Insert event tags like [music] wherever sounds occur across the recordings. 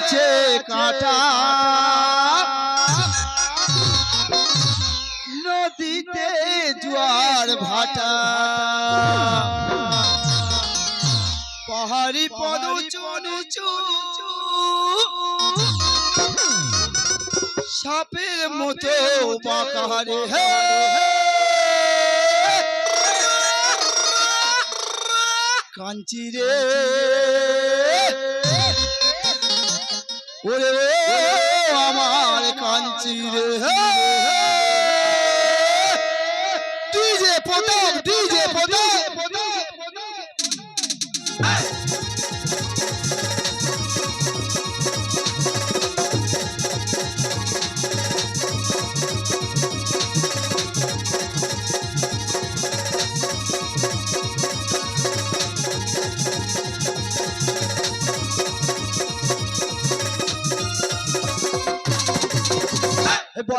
আছে কাঁটা। নদীতে জোয়ার ভাটা। পাহাড়ি পদ চনুচু সাপের মতো বাঁকারে হে! কাঞ্চি রে। ওরে ও আমার কাঞ্চি রে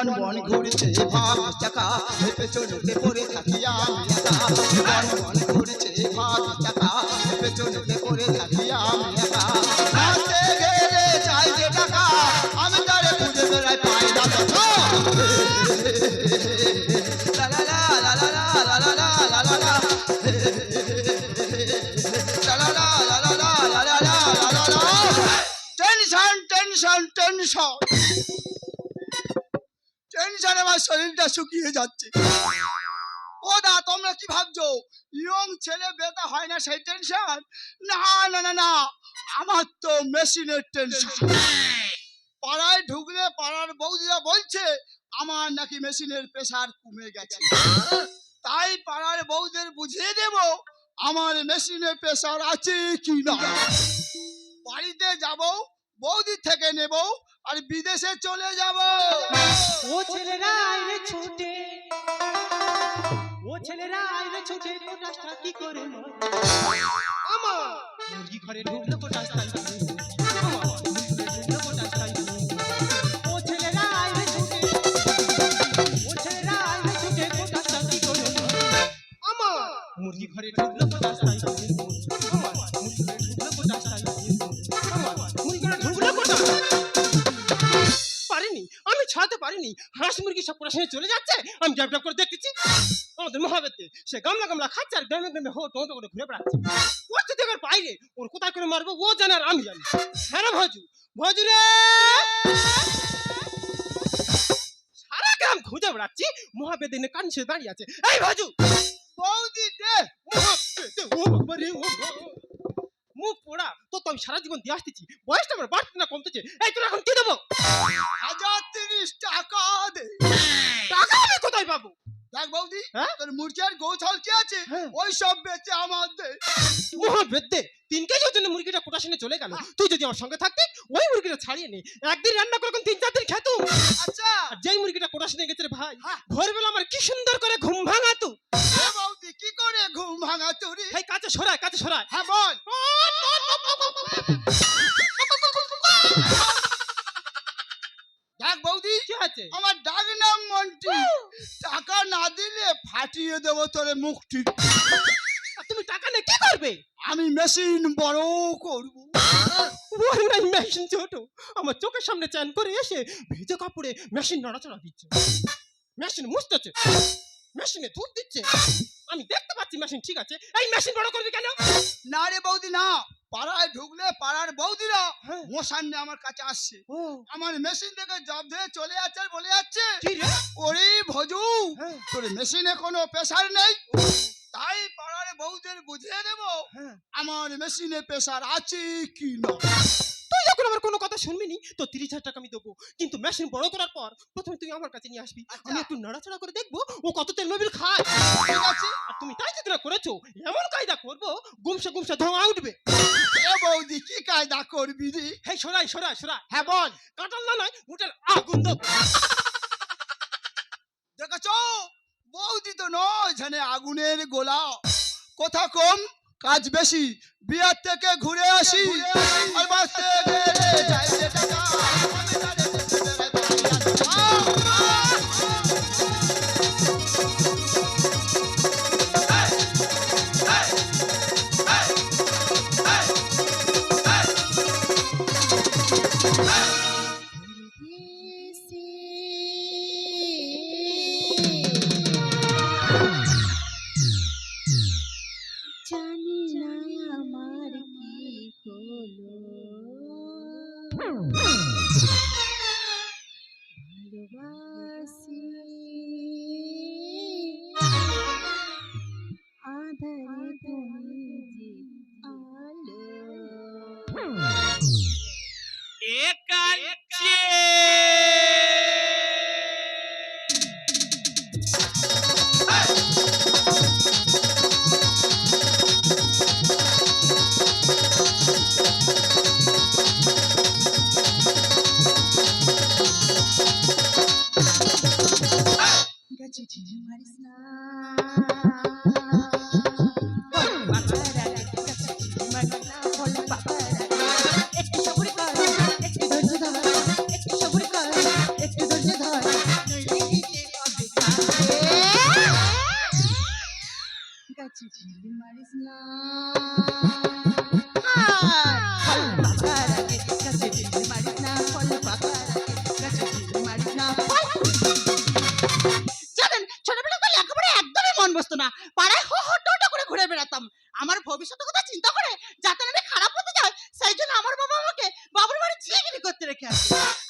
বন বন ঘুরছে ভাত চাকা পেছনেতে পড়ে থাকি আমি একা বন বন ঘুরছে ভাগ চাকা শরীরটা শুকিয়ে যাচ্ছে। ও দা, তোমরা কি ভাবছ? ইয়ং ছেলে বেতা হয় না, সেই টেনশন না না না না, আমার তো মেশিনের টেনশন পাড়ায় ঢুকলে পাড়ার বৌদিরা বলছে, আমার নাকি মেশিনের প্রেসার কমে গেছে। তাই পাড়ার বৌদের বুঝিয়ে দেব, আমার মেশিনের প্রেসার আছে কি না। বাড়িতে যাব, বৌদি থেকে নেব আর বিদেশে চলে যাব। ও ছেলেরা আইলে ছুটে। ও ছেলেরা আইলে ছুটে কোটাসটা কি করে মা আমা মুরগি ঘরে ঢুকলো কোটাসটা গামলা খাচ্ছে আর গ্রামে গ্রামে হো টোটো করে ঘুরে বেড়াচ্ছে ও তো দেখার বাইরে ওর কোথায় করে মারবো ও জানে আর আমি জানি হ্যাঁ ভজু ভজু রে সারা গ্রাম খুঁজে বেড়াচ্ছি মহাবেদে নে কান সে দাঁড়িয়ে আছে এই ভজু বৌদি দে মুখ পোড়া তো আমি সারা জীবন দিয়ে আসতেছি বয়সটা আমার বাড়তে না কমতেছে এই তোর এখন কি দেবো হাজার তিরিশ টাকা দে টাকা আমি কোথায় পাবো দেখ বৌদি হ্যাঁ? তোর মুরগির গোছল কি আছে? হ্যাঁ। ওই সব বেচে আমার দে। মহাবেদ্যে তিন কেজির জন্য মুরগিটা কোটাশনে চলে গেল। তুই যদি আমার সঙ্গে থাকতি ওই মুরগিটা ছাড়িয়ে নে। একদিন রান্না করে তিন চার দিন খেতুম আচ্ছা। যেই মুরগিটা কোটাশনে গেছে ভাই হ্যাঁ। ভোরবেলা আমার কি সুন্দর করে ঘুম ভাঙাতো বৌদি কি করে ঘুম ভাঙা তোরি? এই কাছে সরায় কাছে সরায়। হ্যাঁ বল। [laughs] দেখ বৌদি কি আছে? আমার ডাক নাম মন্টি না দিলে ফাটিয়ে দেবো তোর মুখটি তুমি টাকা নিয়ে কি করবে? আমি মেশিন বড় করব। ওরে নাই মেশিন ছোট। আমার চোখের সামনে চান করে এসে ভেজে কাপড়ে মেশিন নড়াচড়া দিচ্ছে। মেশিন মুছতেছে। মেশিনে দুধ দিচ্ছে। আমি দেখতে পাচ্ছি মেশিন ঠিক আছে? এই মেশিন বড় করবি কেন? না রে বৌদি না। পাড়ায় ঢুকলে পাড়ার বৌদিরা হ্যাঁ। মশান নিয়ে আমার কাছে আসছে। আমার মেশিন থেকে জব ধরে চলে যাচ্ছে আর বলে যাচ্ছে। ওরে ভজু হ্যাঁ। তোর মেশিনে কোনো প্রেসার নেই? তাই পাড়ার বৌদের বুঝিয়ে দেব হ্যাঁ। আমার মেশিনে প্রেসার আছে কি না? যখন আমার কোনো কথা শুনবি নি তো তিরিশ হাজার টাকা আমি দেবো। কিন্তু মেশিন বড় করার পর প্রথমে তুই আমার কাছে নিয়ে আসবি। আমি একটু নাড়াচাড়া করে দেখব ও কত তেল মোবিল খায়। ঠিক আছে? আর তুমি তাই যদি না করেছ এমন কায়দা করব গুমসে গুমসে ধোঁয়া উঠবে। এ বৌদি কি কায়দা করবি রে? হেই সরাই সরাই সরাই। হ্যাঁ বল। কাটাল না নয় উঠের আগুন দেবো। দেখেছ? বৌদি তো নয় জানে আগুনের গোলা। কথা কম কাজ বেশি বিয়ার থেকে ঘুরে আসি। আর বাঁচতে গেলে চাইছে টাকা, Hmm.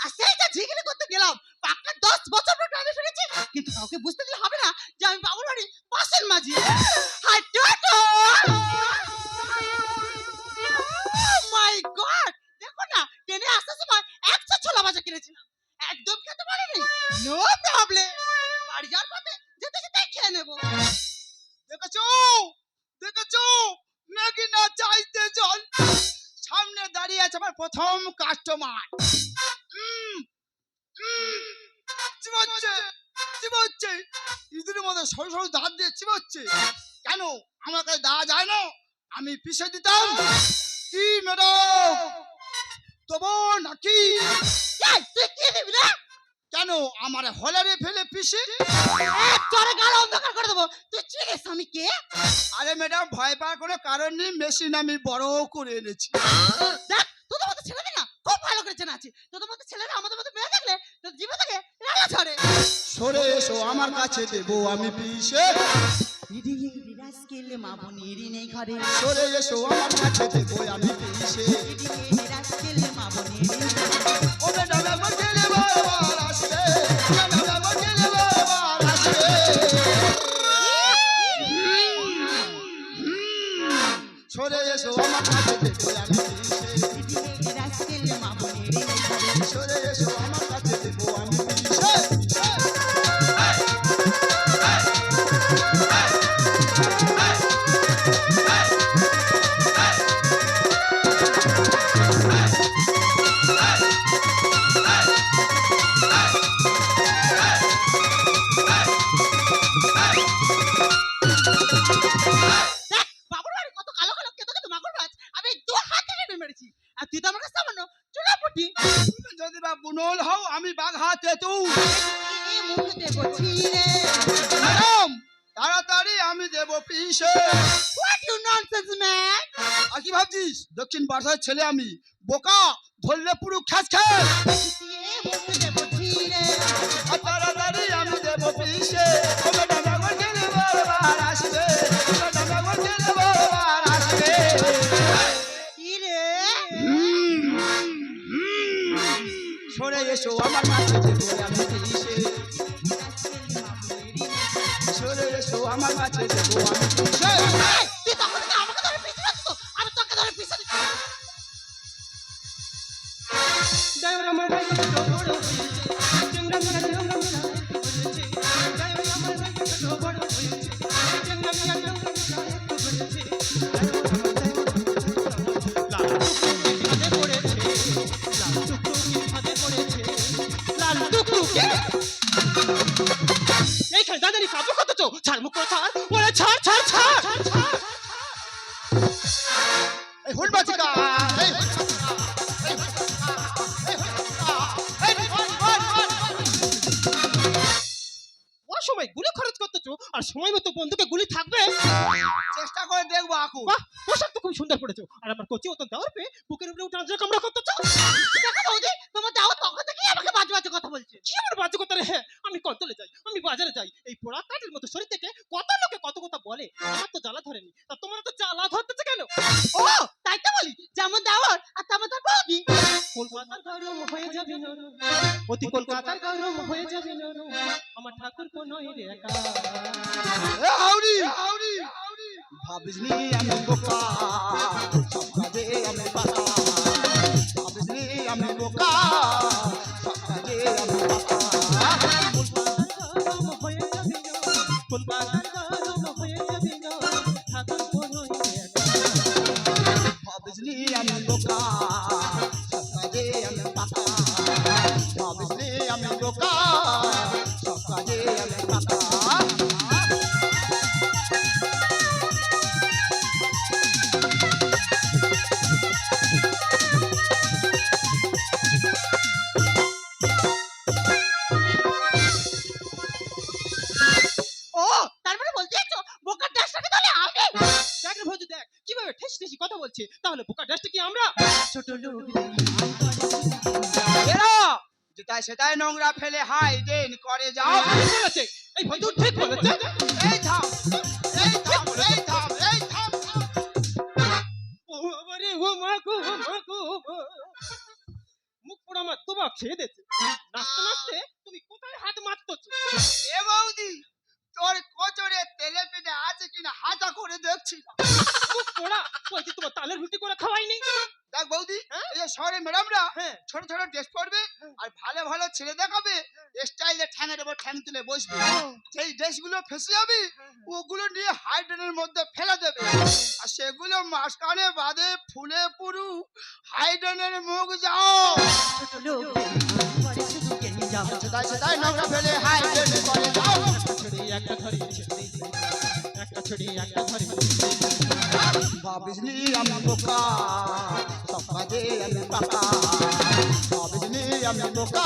আসে চিবাচ্ছে চিবাচ্ছে। ইঁদুরের মতো সরু সরু দাঁত দিয়ে চিবাচ্ছে। কেন? আমার কাছে দেওয়া যায় না। আমি পিষে দিতাম। কি ম্যাডাম? তবু নাকি? কেন? আমার হলারে ফেলে এক চড়ে গাল অন্ধকার করে দেবো। তুই চিনিস আমি কে? আরে ম্যাডাম ভয় পাওয়ার কোনো কারণ নেই। মেশিন আমি বড় করে এনেছি দেখ তোদের মতো ছেলেদের না খুব ভালো করে চেনা আছে। তোদের মতো ছেলেরা আমাদের মতো মেয়ে থাকলে তোর জীবন থেকে রাঙা ছড়ে সরে এসো আমার কাছে দেবো আমি পিষে। ইডি ইডি রাস্কেল মামুনির নেই ঘরে। সরে এসো আমার কাছে দেবো আমি পিষে। ইডি ইডি রাস্কেল মামুনির নেই ঘরে। ও ম্যাডাম আমার ভাবছিস দক্ষিণ বাসার ছেলে আমি। বোকা ধরলে পুরো খ্যাস আর তাড়াতাড়ি আমি দেবো পিসে। আমার আসবে। সরে এসো কাছে দেবো আমি পিসে সরে এসো আমার কাছে দেবো আমি পিসে ড্রাইভার আর সময় মতো বন্ধুকে গুলি থাকবে। চেষ্টা করে দেখব বাহ পোশাক তো খুব সুন্দর পড়েছো আর আমার কচি মতো দেওয়ার পেয়ে বুকের উপরে উঠে আজরা কামড়া দেখো বৌদি তোমার দাও তখন থেকেই আমাকে বাজে বাজে কথা বলছে? কি আমার বাজে কথা রে? হ্যাঁ আমি কন্তলে যাই আমি বাজারে যাই। এই পোড়া কাঠের মতো শরীর থেকে কত লোকে কত কথা বলে? আমার তো জ্বালা ধরেনি। তা তোমার তো জ্বালা ধরতেছে কেন? ও তাই তো বলি যেমন দেওয়ার ও কলকাতার গরম হয়ে যাবে না। অতি কলকাতার গরম হয়ে যাবে না। আমার ঠাকুর কোন রে একা। হাউরি হাউরি ভাবিসনি আমি বোকা? সেটাই নোংরা ফেলে হাই দেন করে যাও বলেছে এই ঠিক বলেছে এই থাম এই থাম এই থাম এই থাম থাম। ও মা গো মা গো। মুখ পোড়া তোমা খেয়ে দিয়েছে ঠ্যাং বসবে। সেই ড্রেসগুলো ফেসে যাবে ওগুলো নিয়ে হাইড্রেনের মধ্যে ফেলে দেবে। আর সেগুলো মাঝখানে বাদে ফুলে পুরু হাইড্রেনের মুখ যাও। সেটাই সেটাই নোংরা ফেলে হাইড্রেন করে যাও। একটা ধরে একটা ছড়ি একটা ধরে ভাবিসনি আমি বোকা সব কাজে আমি পাকা। ভাবিসনি আমি বোকা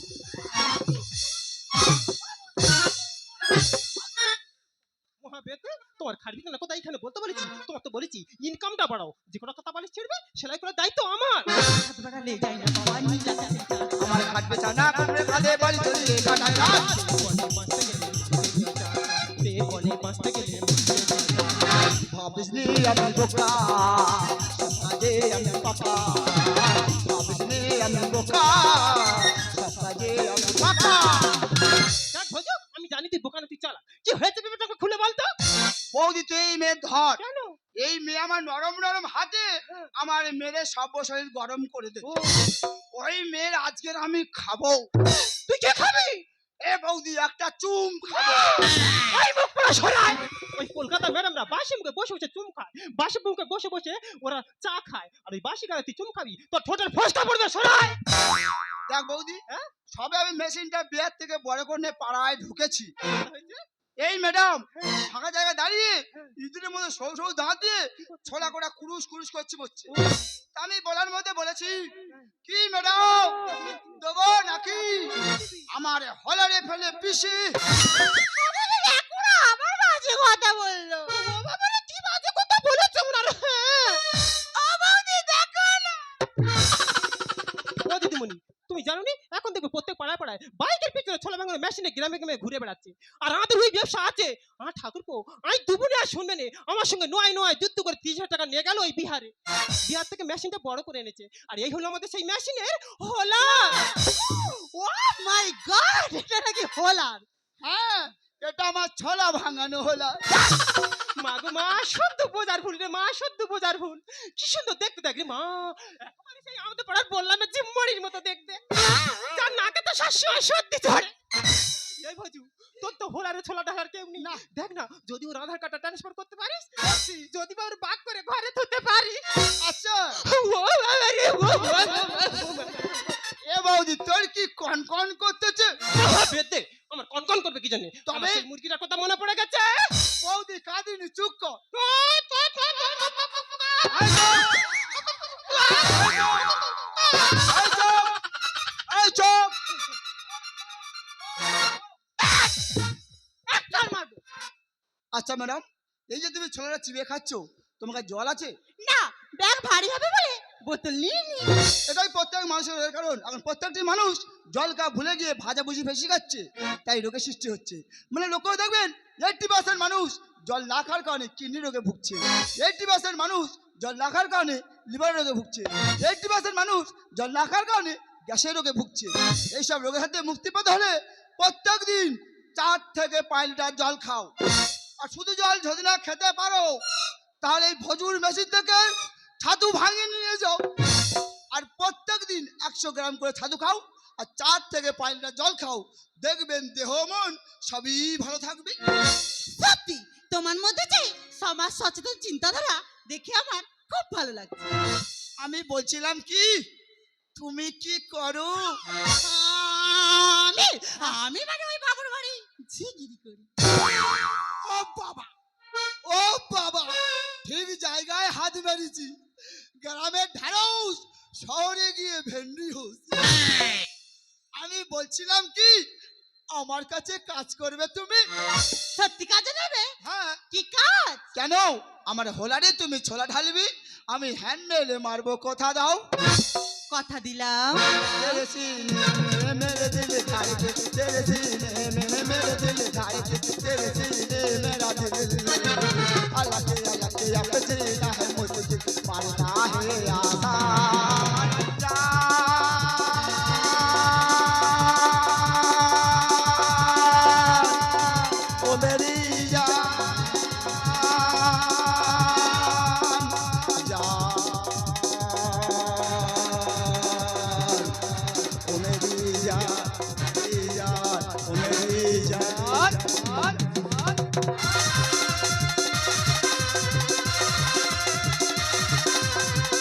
মহাবেতে তোমার খাটবি না কোথায় এখানে বলতে বলেছি। তোমার তো বলেছি ইনকামটা বাড়াও। যে কোনো কথা বালিশ ছেড়বে সেলাই করার দায়িত্ব আমার। না আমার খাট বিছানা ঘুমরে কাঁদে বালি জড়িয়ে কাটাই রাত বনে বাঁচতে গেলে। বনে বাঁচতে আমি বোকা। বৌদি তুই এই মেয়ে ধর। এই মেয়ে আমার নরম নরম হাতে আমার মেরে সব শরীর গরম করে দে। ওই মেয়ের আজকের আমি খাব। তুই কে খাবি? এ বৌদি একটা চুম খাব। এই মুখ পুরো সরাই। ওই কলকাতা ম্যাডামরা বাসি মুখে বসে বসে চুম খায়। বাসি মুখে বসে বসে ওরা চা খায়। আর ওই বাসি গায়ে তুই চুম খাবি তোর ঠোঁটের ফসকা পড়বে সরাই। দেখ বৌদি হ্যাঁ? সবে আমি মেশিনটা বিয়ার থেকে বড় করে পাড়ায় ঢুকেছি? এই ম্যাডাম হ্যাঁ। ফাঁকা জায়গায় দাঁড়িয়ে ইঁদুরের মধ্যে সৌ সৌ দাঁত দিয়ে ছোলা করে কুরুশ কুরুশ করছে বলছে। আমি বলার মধ্যে বলেছি কি ম্যাডাম দেবো নাকি আমার হলারে ফেলে পিসি আমার বাজে কথা বলল কি বাজে কথা বলেছে ওনার হ্যাঁ। দিদিমণি তুমি জানো নি? এখন দেখবে প্রত্যেক পাড়ায় পাড়ায় ভাঙানো মেশিনে গ্রামে গ্রামে ঘুরে বেড়াচ্ছে। আর আমাদের ওই ব্যবসা আছে। আমার ঠাকুরপো, আমি দুপুরে আর শুনবে না, আমার সঙ্গে নয় নয় যুদ্ধ করে তিরিশ হাজার টাকা নিয়ে গেল ওই বিহারে। বিহার থেকে মেশিনটা বড় করে এনেছে। আর এই হলো আমাদের সেই মেশিনের হোলা। ও মাই গড এটা নাকি হোলার হ্যাঁ এটা আমার ছোলা ভাঙানো হলো। মা গো, মা শুদ্ধ বোঝার ভুল রে মা শুদ্ধ বোঝার ভুল। কি সুন্দর দেখতে দেখ রে মা। সেই আমাদের পাড়ার বললাম না জিম্মড়ির মতো দেখতে। তার নাকে তো সবসময় সত্যি ধরে এই ভাজু তোর তো হোলারে ছোলা ঢালার কেউ নেই না। দেখ না যদি ওর আধার কার্ডটা ট্রান্সফার করতে পারিস যদি বা ওর বাক করে ঘরে ধুতে পারি আচ্ছা ও বাবা রে ও এ বৌদি তোর কি কন কন করতেছে বেদে আমার কনকন করবে কি জানি তবে? মুরগিটার কথা মনে পড়ে গেছে বৌদি কাঁদিনি চুপ কর চুপ! একটার মারবো। আচ্ছা ম্যাডাম এই যে তুমি ছোলাটা চিবিয়ে খাচ্ছ তোমার জল আছে? না ব্যাগ ভারী হবে বলে বোতল নিয়ে এটাই প্রত্যেক মানুষের কারণ এখন প্রত্যেকটি মানুষ জল কা ভুলে গিয়ে ভাজা ভুজি বেশি খাচ্ছে তাই রোগের সৃষ্টি হচ্ছে। মানে লোকেও দেখবেন এইটটি পার্সেন্ট মানুষ জল না খাওয়ার কারণে কিডনি রোগে ভুগছে। এইটটি পার্সেন্ট মানুষ জল না খাওয়ার কারণে লিভার রোগে ভুগছে। এইটটি পার্সেন্ট মানুষ জল না খাওয়ার কারণে গ্যাসের রোগে ভুগছে। এইসব রোগের হাতে মুক্তি পেতে হলে প্রত্যেক দিন চার থেকে পাঁচ লিটার জল খাও। আর শুধু জল যদি না খেতে পারো তাহলে এই ভজুর মেশিন থেকে ছাতু ভাঙিয়ে নিয়ে যাও। আর প্রত্যেক দিন একশো গ্রাম করে ছাতু খাও আর চার থেকে পাঁচ লিটার জল খাও। দেখবেন দেহ মন সবই ভালো থাকবে। সত্যি তোমার মধ্যে যে সমাজ সচেতন চিন্তাধারা দেখে আমার খুব ভালো লাগছে। আমি বলছিলাম কি তুমি কি করো? আমি আমি মানে ঝিগিরি করি ও বাবা ও বাবা ঠিক জায়গায় হাত মেরেছি। গ্রামের ঢেঁড়স শহরে গিয়ে ভেন্ডি হোস আমি বলছিলাম কি আমার কাছে কাজ করবে তুমি? সত্যি কাজে নেবে? হ্যাঁ। কি কাজ? কেন? আমার হোলারে তুমি ছোলা ঢালবি আমি হ্যান্ডেলে মারবো কথা দাও। কথা দিলাম। तेरे सीने में मेरे दिल धड़के तेरे सीने में मेरे दिल धड़के तेरे सीने मेरा दिल अल्लाह के अल्लाह के अब जीना है मुझे मरना है आसान